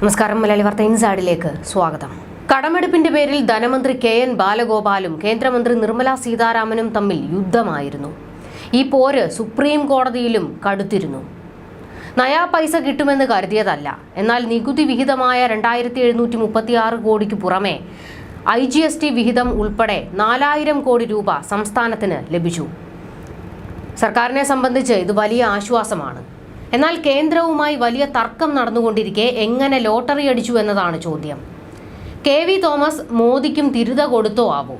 നമസ്കാരം മലയാളി വാർത്ത ഇൻസൈഡിലേക്ക് സ്വാഗതം. കടമെടുപ്പിന്റെ പേരിൽ ധനമന്ത്രി കെ എൻ ബാലഗോപാലും കേന്ദ്രമന്ത്രി നിർമ്മലാ സീതാരാമനും തമ്മിൽ യുദ്ധമായിരുന്നു. ഈ പോര് സുപ്രീം കോടതിയിലും കടുത്തിരുന്നു. നയാ പൈസ കിട്ടുമെന്ന് കരുതിയതല്ല. എന്നാൽ നികുതി വിഹിതമായ രണ്ടായിരത്തി എഴുന്നൂറ്റി മുപ്പത്തി ആറ് കോടിക്ക് പുറമെ ഐ ജി എസ് ടി വിഹിതം ഉൾപ്പെടെ നാലായിരം കോടി രൂപ സംസ്ഥാനത്തിന് ലഭിച്ചു. സർക്കാരിനെ സംബന്ധിച്ച് ഇത് വലിയ ആശ്വാസമാണ്. എന്നാൽ കേന്ദ്രവുമായി വലിയ തർക്കം നടന്നുകൊണ്ടിരിക്കെ എങ്ങനെ ലോട്ടറി അടിച്ചു എന്നതാണ് ചോദ്യം. കെ വി തോമസ് മോദിക്കും തിരുത കൊടുത്തോ ആവോ?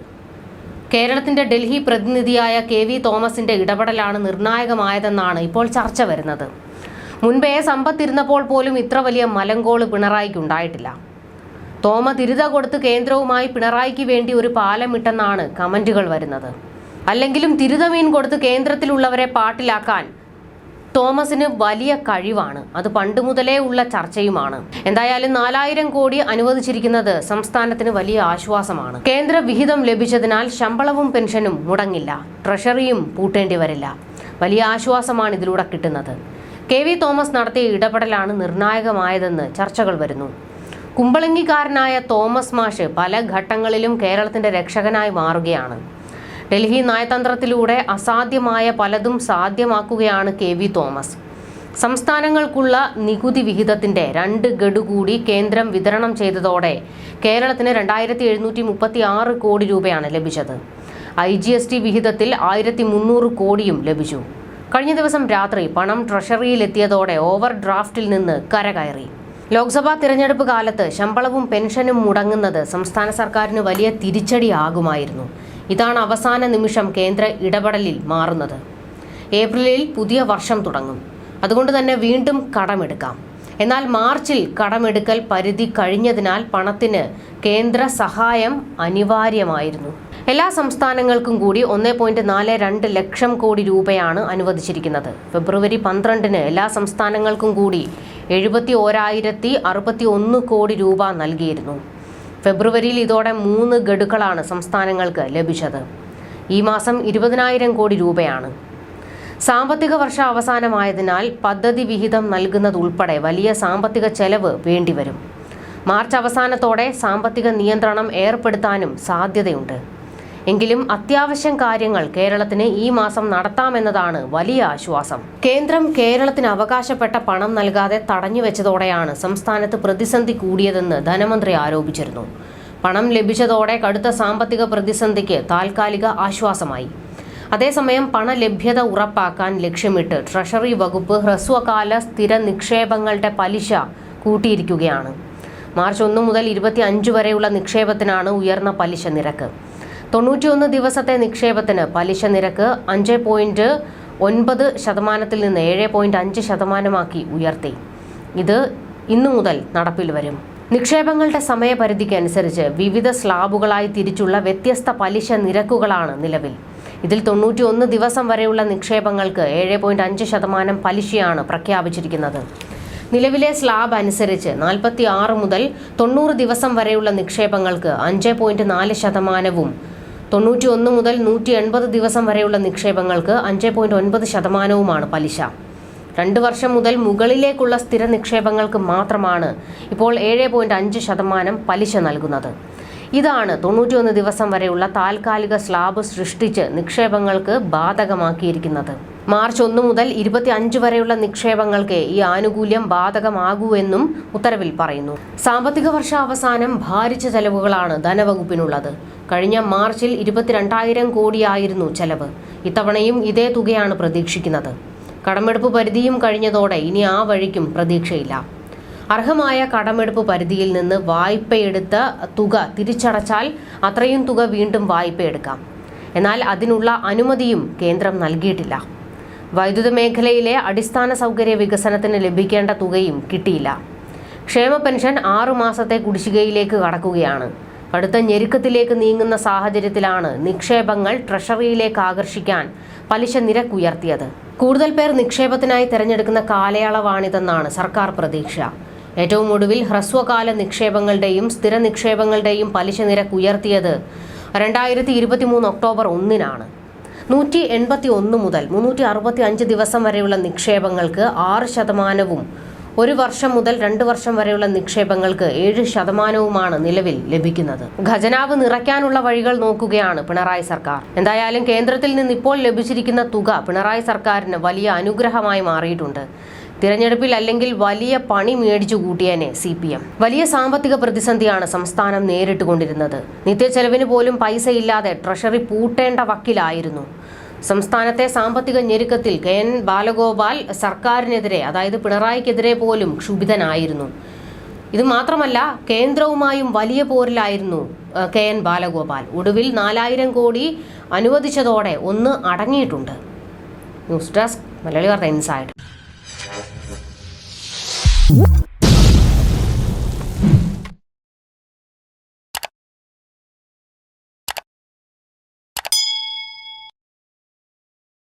കേരളത്തിന്റെ ഡൽഹി പ്രതിനിധിയായ കെ വി തോമസിന്റെ ഇടപെടലാണ് നിർണായകമായതെന്നാണ് ഇപ്പോൾ ചർച്ച വരുന്നത്. മുൻപേ സമ്പത്തിരുന്നപ്പോൾ പോലും ഇത്ര വലിയ മലങ്കോൾ പിണറായിക്ക് ഉണ്ടായിട്ടില്ല. തോമ തിരുത കൊടുത്ത് കേന്ദ്രവുമായി പിണറായിക്ക് വേണ്ടി ഒരു പാലമിട്ടെന്നാണ് കമന്റുകൾ വരുന്നത്. അല്ലെങ്കിലും തിരുതമീൻ കൊടുത്ത് കേന്ദ്രത്തിലുള്ളവരെ പാട്ടിലാക്കാൻ തോമസിന് വലിയ കഴിവാണ്. അത് പണ്ട് മുതലേ ഉള്ള ചർച്ചയുമാണ്. എന്തായാലും നാലായിരം കോടി അനുവദിച്ചിരിക്കുന്നത് സംസ്ഥാനത്തിന് വലിയ ആശ്വാസമാണ്. കേന്ദ്ര വിഹിതം ലഭിച്ചതിനാൽ ശമ്പളവും പെൻഷനും മുടങ്ങില്ല. ട്രഷറിയും പൂട്ടേണ്ടി വരില്ല. വലിയ ആശ്വാസമാണ് ഇതിലൂടെ കിട്ടുന്നത്. കെ വി തോമസ് നടത്തിയ ഇടപെടലാണ് നിർണായകമായതെന്ന് ചർച്ചകൾ വരുന്നു. കുമ്പളങ്ങിക്കാരനായ തോമസ് മാഷ് പല ഘട്ടങ്ങളിലും കേരളത്തിന്റെ രക്ഷകനായി മാറുകയാണ്. ഡൽഹി നയതന്ത്രത്തിലൂടെ അസാധ്യമായ പലതും സാധ്യമാക്കുകയാണ് കെ വി തോമസ്. സംസ്ഥാനങ്ങൾക്കുള്ള നികുതി വിഹിതത്തിന്റെ രണ്ട് ഗഡു കൂടി കേന്ദ്രം വിതരണം ചെയ്തതോടെ കേരളത്തിന് രണ്ടായിരത്തി എഴുന്നൂറ്റി മുപ്പത്തി ആറ് കോടി രൂപയാണ് ലഭിച്ചത്. ഐ ജി എസ് ടി വിഹിതത്തിൽ ആയിരത്തി മുന്നൂറ് കോടിയും ലഭിച്ചു. കഴിഞ്ഞ ദിവസം രാത്രി പണം ട്രഷറിയിലെത്തിയതോടെ ഓവർ ഡ്രാഫ്റ്റിൽ നിന്ന് കരകയറി. ലോക്സഭാ തിരഞ്ഞെടുപ്പ് കാലത്ത് ശമ്പളവും പെൻഷനും മുടങ്ങുന്നത് സംസ്ഥാന സർക്കാരിന് വലിയ തിരിച്ചടിയാകുമായിരുന്നു. ഇതാണ് അവസാന നിമിഷം കേന്ദ്ര ഇടപെടലിൽ മാറുന്നത്. ഏപ്രിലിൽ പുതിയ വർഷം തുടങ്ങും. അതുകൊണ്ട് തന്നെ വീണ്ടും കടമെടുക്കാം. എന്നാൽ മാർച്ചിൽ കടമെടുക്കൽ പരിധി കഴിഞ്ഞതിനാൽ പണത്തിന് കേന്ദ്ര സഹായം അനിവാര്യമായിരുന്നു. എല്ലാ സംസ്ഥാനങ്ങൾക്കും കൂടി ഒന്നേ പോയിന്റ് നാല് രണ്ട് ലക്ഷം കോടി രൂപയാണ് അനുവദിച്ചിരിക്കുന്നത്. ഫെബ്രുവരി പന്ത്രണ്ടിന് എല്ലാ സംസ്ഥാനങ്ങൾക്കും കൂടി എഴുപത്തി ഓരായിരത്തി അറുപത്തി ഒന്ന് കോടി രൂപ നൽകിയിരുന്നു. ഫെബ്രുവരിയിൽ ഇതോടെ മൂന്ന് ഗഡുക്കളാണ് സംസ്ഥാനങ്ങൾക്ക് ലഭിച്ചത്. ഈ മാസം ഇരുപതിനായിരം കോടി രൂപയാണ്. സാമ്പത്തിക വർഷം അവസാനമായതിനാൽ പദ്ധതി വിഹിതം നൽകുന്നതുൾപ്പെടെ വലിയ സാമ്പത്തിക ചെലവ് വേണ്ടിവരും. മാർച്ച് അവസാനത്തോടെ സാമ്പത്തിക നിയന്ത്രണം ഏർപ്പെടുത്താനും സാധ്യതയുണ്ട്. എങ്കിലും അത്യാവശ്യം കാര്യങ്ങൾ കേരളത്തിന് ഈ മാസം നടത്താമെന്നതാണ് വലിയ ആശ്വാസം. കേന്ദ്രം കേരളത്തിന് അവകാശപ്പെട്ട പണം നൽകാതെ തടഞ്ഞു തടഞ്ഞുവെച്ചതോടെയാണ് സംസ്ഥാനത്ത് പ്രതിസന്ധി കൂടിയതെന്ന് ധനമന്ത്രി ആരോപിച്ചിരുന്നു. പണം ലഭിച്ചതോടെ കടുത്ത സാമ്പത്തിക പ്രതിസന്ധിക്ക് താൽക്കാലിക ആശ്വാസമായി. അതേസമയം പണലഭ്യത ഉറപ്പാക്കാൻ ലക്ഷ്യമിട്ട് ട്രഷറി വകുപ്പ് ഹ്രസ്വകാല സ്ഥിര നിക്ഷേപങ്ങളുടെ പലിശ കൂട്ടിയിരിക്കുകയാണ്. മാർച്ച് ഒന്ന് മുതൽ ഇരുപത്തി അഞ്ച് വരെയുള്ള നിക്ഷേപത്തിനാണ് ഉയർന്ന പലിശ നിരക്ക്. തൊണ്ണൂറ്റിയൊന്ന് ദിവസത്തെ നിക്ഷേപത്തിന് പലിശ നിരക്ക് അഞ്ച് പോയിന്റ് ഒൻപത് ശതമാനത്തിൽ നിന്ന് ഏഴ് പോയിന്റ് അഞ്ച് ശതമാനമാക്കി ഉയർത്തി. ഇത് ഇന്നു മുതൽ നടപ്പിൽ വരും. നിക്ഷേപങ്ങളുടെ സമയപരിധിക്ക് അനുസരിച്ച് വിവിധ സ്ലാബുകളായി തിരിച്ചുള്ള വ്യത്യസ്ത പലിശ നിരക്കുകളാണ് നിലവിൽ. ഇതിൽ തൊണ്ണൂറ്റി ഒന്ന് ദിവസം വരെയുള്ള നിക്ഷേപങ്ങൾക്ക് ഏഴ് പോയിന്റ് അഞ്ച് ശതമാനം പലിശയാണ് പ്രഖ്യാപിച്ചിരിക്കുന്നത്. നിലവിലെ സ്ലാബ് അനുസരിച്ച് നാൽപ്പത്തി ആറ് മുതൽ തൊണ്ണൂറ് ദിവസം വരെയുള്ള നിക്ഷേപങ്ങൾക്ക് അഞ്ച് പോയിന്റ് നാല് ശതമാനവും തൊണ്ണൂറ്റി ഒന്ന് മുതൽ നൂറ്റി എൺപത് ദിവസം വരെയുള്ള നിക്ഷേപങ്ങൾക്ക് അഞ്ച് പോയിന്റ് ഒൻപത് ശതമാനവുമാണ് പലിശ. രണ്ട് വർഷം മുതൽ മുകളിലേക്കുള്ള സ്ഥിര നിക്ഷേപങ്ങൾക്ക് മാത്രമാണ് ഇപ്പോൾ ഏഴ് പോയിന്റ് അഞ്ച് ശതമാനം പലിശ നൽകുന്നത്. ഇതാണ് തൊണ്ണൂറ്റിയൊന്ന് ദിവസം വരെയുള്ള താൽക്കാലിക സ്ലാബ് സൃഷ്ടിച്ച് നിക്ഷേപങ്ങൾക്ക് ബാധകമാക്കിയിരിക്കുന്നത്. മാർച്ച് ഒന്ന് മുതൽ ഇരുപത്തി അഞ്ച് വരെയുള്ള നിക്ഷേപങ്ങൾക്ക് ഈ ആനുകൂല്യം ബാധകമാകൂ എന്നും ഉത്തരവിൽ പറയുന്നു. സാമ്പത്തിക വർഷ അവസാനം ഭാരിച്ച ചെലവുകളാണ് ധനവകുപ്പിനുള്ളത്. കഴിഞ്ഞ മാർച്ചിൽ ഇരുപത്തിരണ്ടായിരം കോടിയായിരുന്നു ചെലവ്. ഇത്തവണയും ഇതേ തുകയാണ് പ്രതീക്ഷിക്കുന്നത്. കടമെടുപ്പ് പരിധിയും കഴിഞ്ഞതോടെ ഇനി ആ വഴിക്കും പ്രതീക്ഷയില്ല. അർഹമായ കടമെടുപ്പ് പരിധിയിൽ നിന്ന് വായ്പയെടുത്ത തുക തിരിച്ചടച്ചാൽ അത്രയും തുക വീണ്ടും വായ്പയെടുക്കാം. എന്നാൽ അതിനുള്ള അനുമതിയും കേന്ദ്രം നൽകിയിട്ടില്ല. വൈദ്യുത മേഖലയിലെ അടിസ്ഥാന സൗകര്യ വികസനത്തിന് ലഭിക്കേണ്ട തുകയും കിട്ടിയില്ല. ക്ഷേമ പെൻഷൻ ആറു മാസത്തെ കുടിശ്ശികയിലേക്ക് കടക്കുകയാണ്. കടുത്ത ഞെരുക്കത്തിലേക്ക് നീങ്ങുന്ന സാഹചര്യത്തിലാണ് നിക്ഷേപങ്ങൾ ട്രഷറിയിലേക്ക് ആകർഷിക്കാൻ പലിശ നിരക്ക് ഉയർത്തിയത് കൂടുതൽ പേർ നിക്ഷേപത്തിനായി തിരഞ്ഞെടുക്കുന്ന കാലയളവാണിതെന്നാണ് സർക്കാർ പ്രതീക്ഷ. ഏറ്റവും ഒടുവിൽ ഹ്രസ്വകാല നിക്ഷേപങ്ങളുടെയും സ്ഥിര നിക്ഷേപങ്ങളുടെയും പലിശ നിരക്ക് ഉയർത്തിയത് രണ്ടായിരത്തി ഇരുപത്തി മൂന്ന് ഒക്ടോബർ ഒന്നിനാണ്. നൂറ്റി എൺപത്തി ഒന്ന് മുതൽ മുന്നൂറ്റി അറുപത്തി അഞ്ച് ദിവസം വരെയുള്ള നിക്ഷേപങ്ങൾക്ക് ആറ് ശതമാനവും ഒരു വർഷം മുതൽ രണ്ട് വർഷം വരെയുള്ള നിക്ഷേപങ്ങൾക്ക് ഏഴ് ശതമാനവുമാണ് നിലവിൽ ലഭിക്കുന്നത്. ഖജനാവ് നിറയ്ക്കാനുള്ള വഴികൾ നോക്കുകയാണ് പിണറായി സർക്കാർ. എന്തായാലും കേന്ദ്രത്തിൽ നിന്ന് ഇപ്പോൾ ലഭിച്ചിരിക്കുന്ന തുക പിണറായി സർക്കാരിന് വലിയ അനുഗ്രഹമായി മാറിയിട്ടുണ്ട്. തിരഞ്ഞെടുപ്പിൽ അല്ലെങ്കിൽ വലിയ പണി മേടിച്ചു കൂട്ടിയേനെ സി പി എം വലിയ സാമ്പത്തിക പ്രതിസന്ധിയാണ് സംസ്ഥാനം നേരിട്ടുകൊണ്ടിരുന്നത്. നിത്യച്ചെലവിന് പോലും പൈസയില്ലാതെ ട്രഷറി പൂട്ടേണ്ട വക്കിലായിരുന്നു. സംസ്ഥാനത്തെ സാമ്പത്തിക ഞെരുക്കത്തിൽ കെ എൻ ബാലഗോപാൽ സർക്കാരിനെതിരെ അതായത് പിണറായിക്കെതിരെ പോലും ക്ഷുഭിതനായിരുന്നു. ഇത് മാത്രമല്ല കേന്ദ്രവുമായും വലിയ പോരിലായിരുന്നു കെ എൻ ബാലഗോപാൽ. ഒടുവിൽ നാലായിരം കോടി അനുവദിച്ചതോടെ ഒന്ന് അടങ്ങിയിട്ടുണ്ട്. ന്യൂസ് ഡെസ്ക് മലയാളി വാർത്ത ഇൻസൈഡ്.